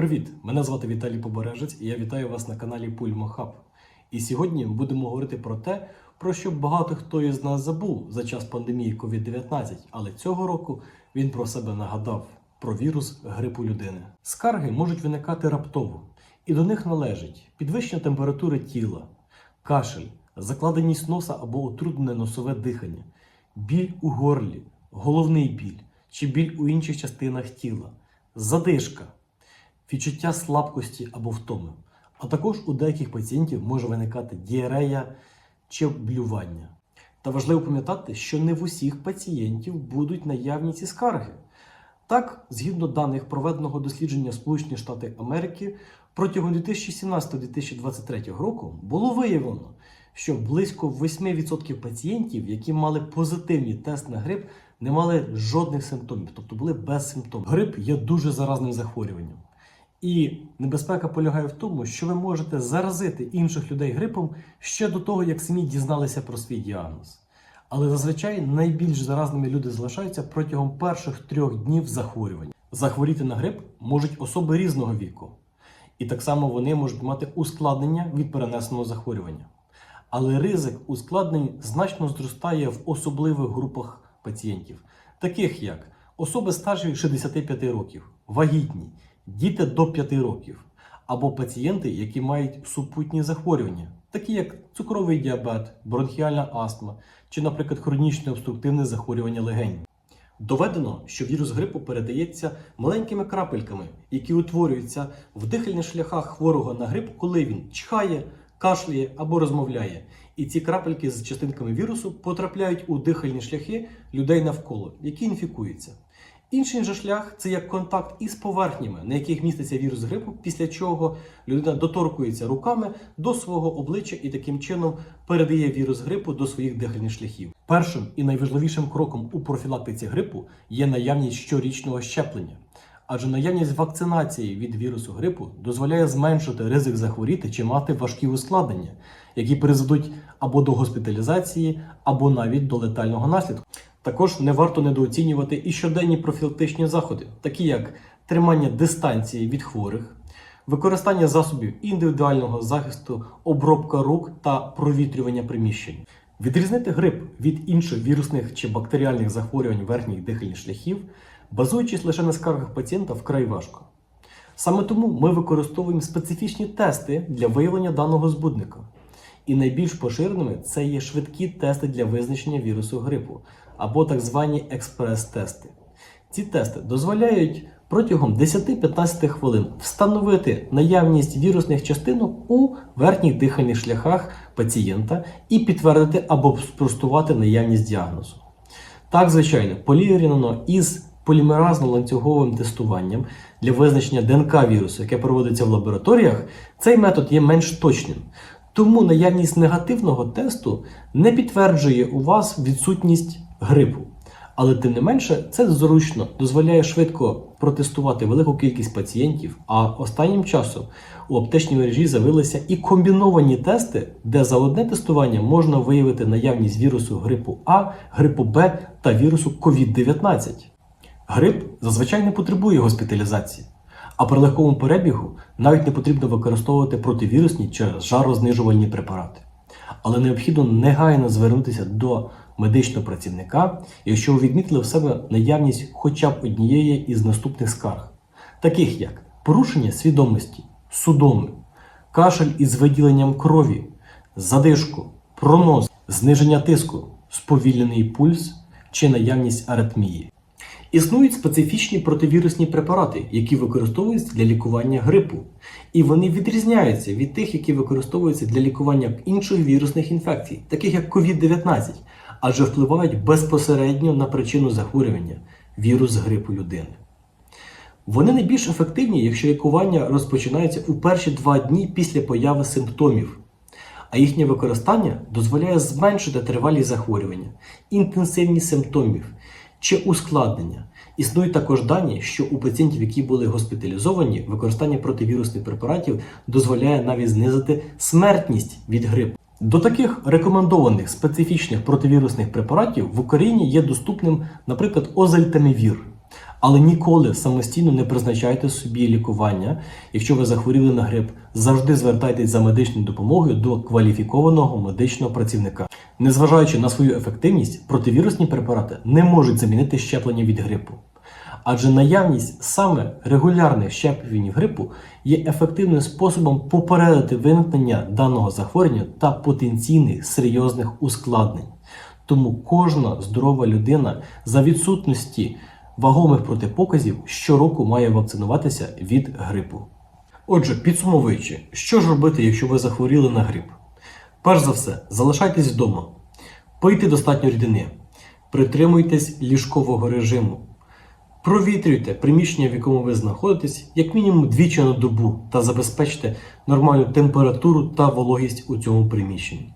Привіт! Мене звати Віталій Побережець і я вітаю вас на каналі Пульмо Хаб. І сьогодні будемо говорити про те, про що багато хто із нас забув за час пандемії COVID-19, але цього року він про себе нагадав про вірус грипу людини. Скарги можуть виникати раптово, і до них належить підвищення температури тіла, кашель, закладеність носа або утруднене носове дихання, біль у горлі, головний біль чи біль у інших частинах тіла, задишка відчуття слабкості або втоми. А також у деяких пацієнтів може виникати діарея чи блювання. Та важливо пам'ятати, що не в усіх пацієнтів будуть наявні ці скарги. Так, згідно даних проведеного дослідження Сполучені Штати Америки, протягом 2017-2023 року було виявлено, що близько 8% пацієнтів, які мали позитивний тест на грип, не мали жодних симптомів, тобто були без симптомів. Грип є дуже заразним захворюванням. І небезпека полягає в тому, що ви можете заразити інших людей грипом ще до того, як самі дізналися про свій діагноз. Але зазвичай найбільш заразними люди залишаються протягом перших трьох днів захворювання. Захворіти на грип можуть особи різного віку, і так само вони можуть мати ускладнення від перенесеного захворювання. Але ризик ускладнень значно зростає в особливих групах пацієнтів, таких як особи старші 65 років, вагітні, діти до 5 років, або пацієнти, які мають супутні захворювання, такі як цукровий діабет, бронхіальна астма чи, наприклад, хронічне обструктивне захворювання легень. Доведено, що вірус грипу передається маленькими крапельками, які утворюються в дихальних шляхах хворого на грип, коли він чхає, кашляє або розмовляє. І ці крапельки з частинками вірусу потрапляють у дихальні шляхи людей навколо, які інфікуються. Інший же шлях це як контакт із поверхнями, на яких міститься вірус грипу, після чого людина доторкується руками до свого обличчя і таким чином передає вірус грипу до своїх дихальних шляхів. Першим і найважливішим кроком у профілактиці грипу є наявність щорічного щеплення. Адже наявність вакцинації від вірусу грипу дозволяє зменшити ризик захворіти чи мати важкі ускладнення, які призведуть або до госпіталізації, або навіть до летального наслідку. Також не варто недооцінювати і щоденні профілактичні заходи, такі як тримання дистанції від хворих, використання засобів індивідуального захисту, обробка рук та провітрювання приміщень. Відрізнити грип від інших вірусних чи бактеріальних захворювань верхніх дихальних шляхів, базуючись лише на скаргах пацієнта, вкрай важко. Саме тому ми використовуємо специфічні тести для виявлення даного збудника. І найбільш поширеними це є швидкі тести для визначення вірусу грипу або так звані експрес-тести. Ці тести дозволяють протягом 10-15 хвилин встановити наявність вірусних частинок у верхніх дихальних шляхах пацієнта і підтвердити або спростувати наявність діагнозу. Так, звичайно, полігрінано із полімеразно-ланцюговим тестуванням для визначення ДНК вірусу, яке проводиться в лабораторіях, цей метод є менш точним. Тому наявність негативного тесту не підтверджує у вас відсутність грипу. Але тим не менше, це зручно дозволяє швидко протестувати велику кількість пацієнтів. А останнім часом у аптечній мережі з'явилися і комбіновані тести, де за одне тестування можна виявити наявність вірусу грипу А, грипу Б та вірусу COVID-19. Грип зазвичай не потребує госпіталізації. А при легкому перебігу навіть не потрібно використовувати противірусні чи жарознижувальні препарати. Але необхідно негайно звернутися до медичного працівника, якщо ви відмітили в себе наявність хоча б однієї із наступних скарг, таких як порушення свідомості, судоми, кашель із виділенням крові, задишку, пронос, зниження тиску, сповільнений пульс чи наявність аритмії. Існують специфічні противірусні препарати, які використовуються для лікування грипу, і вони відрізняються від тих, які використовуються для лікування інших вірусних інфекцій, таких як COVID-19, адже впливають безпосередньо на причину захворювання вірус грипу людини. Вони найбільш ефективні, якщо лікування розпочинається у перші два дні після появи симптомів, а їхнє використання дозволяє зменшити тривалість захворювання, інтенсивність симптомів чи ускладнення. Існують також дані, що у пацієнтів, які були госпіталізовані, використання противірусних препаратів дозволяє навіть знизити смертність від грипу. До таких рекомендованих специфічних противірусних препаратів в Україні є доступним, наприклад, озельтамівір. Але ніколи самостійно не призначайте собі лікування. Якщо ви захворіли на грип, завжди звертайтесь за медичною допомогою до кваліфікованого медичного працівника. Незважаючи на свою ефективність, противірусні препарати не можуть замінити щеплення від грипу. Адже наявність саме регулярних щеплень грипу є ефективним способом попередити виникнення даного захворювання та потенційних серйозних ускладнень. Тому кожна здорова людина за відсутності вагомих протипоказів щороку має вакцинуватися від грипу. Отже, підсумовуючи, що ж робити, якщо ви захворіли на грип? Перш за все, залишайтесь вдома, пийте достатньо рідини, притримуйтесь ліжкового режиму, провітрюйте приміщення, в якому ви знаходитесь, як мінімум двічі на добу та забезпечте нормальну температуру та вологість у цьому приміщенні.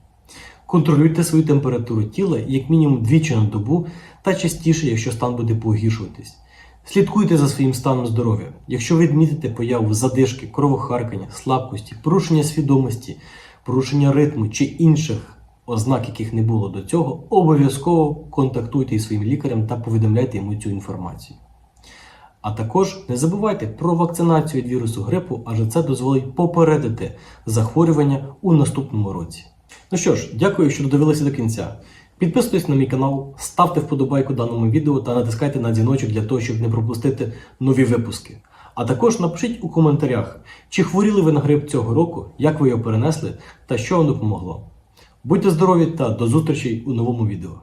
Контролюйте свою температуру тіла як мінімум двічі на добу та частіше, якщо стан буде погіршуватись. Слідкуйте за своїм станом здоров'я. Якщо ви відмітите появу задишки, кровохаркання, слабкості, порушення свідомості, порушення ритму чи інших ознак, яких не було до цього, обов'язково контактуйте із своїм лікарем та повідомляйте йому цю інформацію. А також не забувайте про вакцинацію від вірусу грипу, адже це дозволить попередити захворювання у наступному році. Ну що ж, дякую, що додивилися до кінця. Підписуйтесь на мій канал, ставте вподобайку даному відео та натискайте на дзвіночок для того, щоб не пропустити нові випуски. А також напишіть у коментарях, чи хворіли ви на грип цього року, як ви його перенесли та що вам допомогло. Будьте здорові та до зустрічі у новому відео.